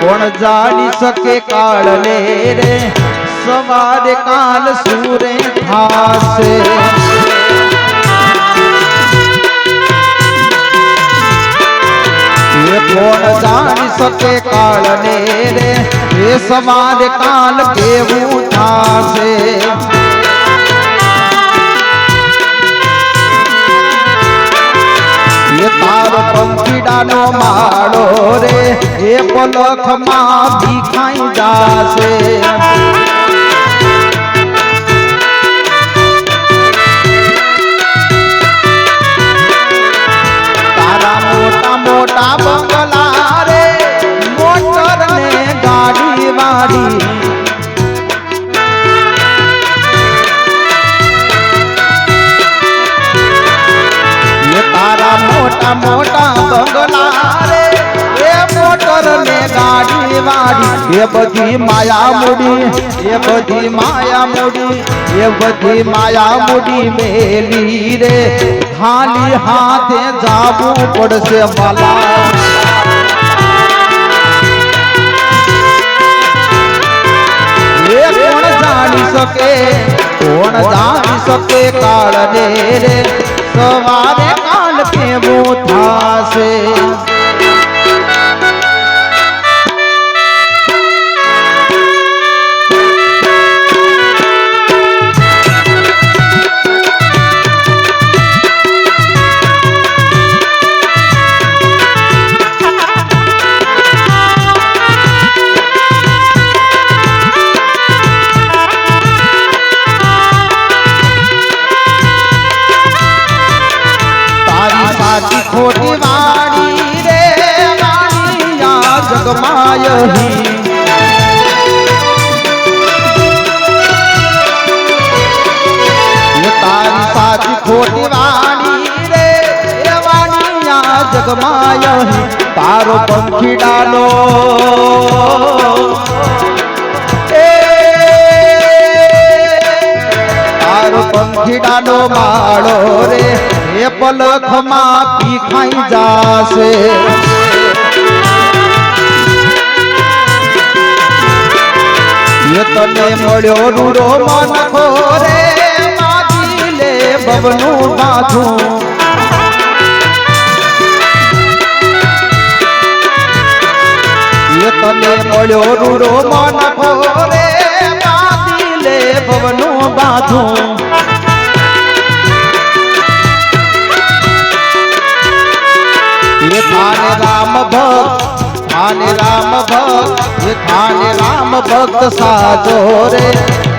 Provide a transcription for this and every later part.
કોણ જાણી શકે કાળને રે? સવારે કાલ સૂરે થાશે. કોણ જાણી શકે કાળને રે? એ સવારે કાલ કેવું થાશે? પંખીડાનો માળો રે, એ પલખમાં ભીખાઈ જાશે. તારા મોટા મોટા બંગલા રે, મોટર ને ગાડી તારા મોટા ગાડી વાડી એ બધી માયા મૂડી, એ બધી માયા મૂડી, એ બધી માયા મૂડી મેલી રે. ખાલી હાથે જાવું પડશે માલા. કોણ જાણી શકે કાળને રે? સવારે કાલ કેવું થાશે? જગમાય તારી સાચી ખોટી વાણી રે વાણી આ જગમાય. તારો પંખીડાનો તારો પંખીડાનો માળો રે, એ પલખમાં પીખાઈ જાશે. તને મળ્યો રૂડો મન ખોરે માગી લે બબનું બાથું તને મળ્યો રૂડો મન ખોરે માગી લે બબનું બાથું થાને રામ ભક્ત થાને રામ ભક્ત એ થાને રામ ભક્ત સાજો રે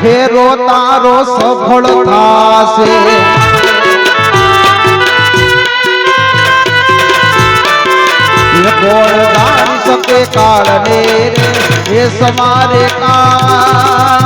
ફેરો તારો સફળ થાશે એ કોણ જાણી શકે કાળને રે એ સમારે કાળ